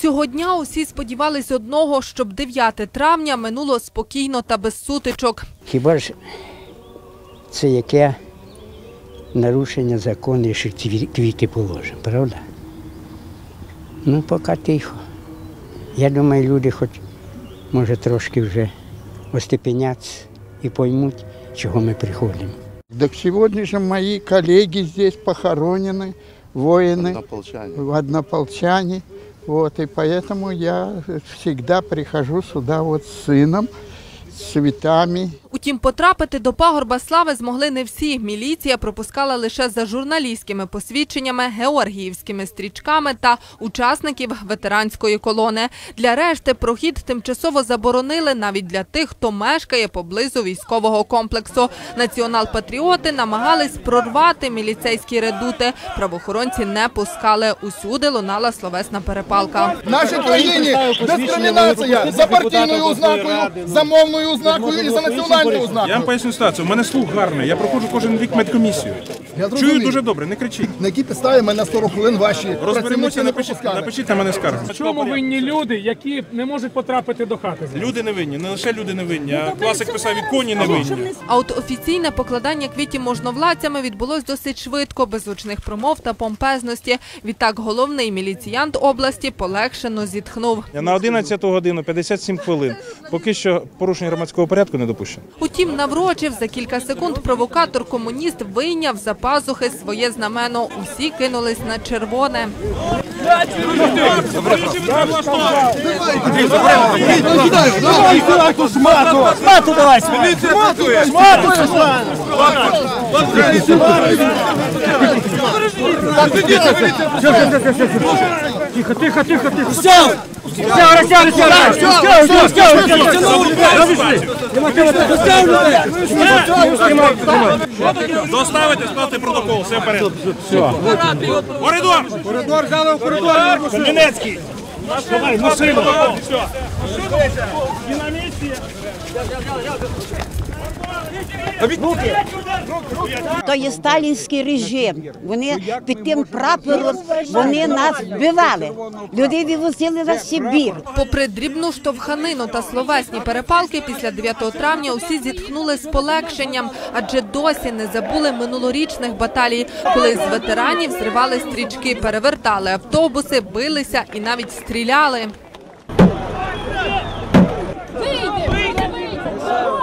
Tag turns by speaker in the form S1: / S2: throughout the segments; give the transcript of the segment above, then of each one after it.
S1: Цього дня усі сподівались одного, щоб 9 травня минуло спокійно та без сутичок.
S2: Хіба ж це яке нарушення закону, що квіти положимо, правда? Ну, поки тихо. Я думаю, люди хоч може трошки вже остепеняться і поймуть, чого ми приходимо.
S3: Так сегодня же мои коллеги здесь похоронены, воины,
S4: Однополчане.
S3: однополчане. Вот, и поэтому я всегда прихожу сюда вот с сыном, с цветами.
S1: Утім, потрапити до пагорба слави змогли не всі. Міліція пропускала лише за журналістськими посвідченнями, георгіївськими стрічками та учасників ветеранської колони. Для решти прохід тимчасово заборонили навіть для тих, хто мешкає поблизу військового комплексу. Націонал-патріоти намагались прорвати міліцейські редути. Правоохоронці не пускали. Усюди лунала словесна перепалка.
S5: В нашій країні дискримінація за партійною ознакою, за мовною ознакою і за національною
S6: Я вам поясню ситуацію. У мене слух гарний. Я проходжу кожен рік медкомісію.
S5: Я
S6: Чую
S5: зрозумів.
S6: дуже добре, не кричіть.
S5: На якій підставі мене 40 хвилин ваші
S6: Розберемося,
S5: не
S6: напишіть,
S5: пропускали?
S6: напишіть на мене скаргу.
S7: В чому винні люди, які не можуть потрапити до хати?
S6: Люди не винні, не лише люди не винні, а класик писав і коні не винні.
S1: А от офіційне покладання квітів можновладцями відбулось досить швидко, без гучних промов та помпезності. Відтак головний міліціянт області полегшено зітхнув.
S6: На 11 годину 57 хвилин. Поки що порушення громадського порядку не допущено.
S1: Утім, наврочив за кілька секунд провокатор-комуніст вийняв за пазухи своє знамено. Усі кинулись на червоне.
S6: Доставити, склати протокол, все вперед. Все. Коридор! Коридор, взяли в коридор! Кам'янецький! Давай, машину! Все. На місці!
S8: То є сталінський режим. Вони під тим прапором вони нас вбивали. Людей вивозили на Сибір.
S1: Попри дрібну штовханину та словесні перепалки, після 9 травня усі зітхнули з полегшенням, адже досі не забули минулорічних баталій, коли з ветеранів зривали стрічки, перевертали автобуси, билися і навіть стріляли.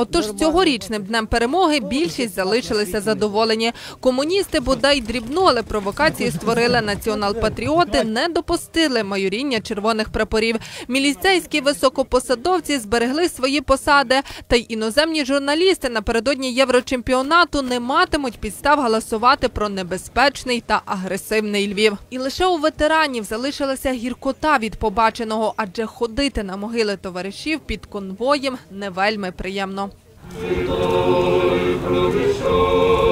S1: Отож, цьогорічним днем перемоги більшість залишилися задоволені. Комуністи бодай дрібно, але провокації створили націонал-патріоти, не допустили майоріння червоних прапорів. Міліцейські високопосадовці зберегли свої посади. Та й іноземні журналісти напередодні єврочемпіонату не матимуть підстав голосувати про небезпечний та агресивний Львів. І лише у ветеранів залишилася гіркота від побаченого, адже ходити на могили товаришів під конвоєм не вельми приємно.
S9: Victor Provision.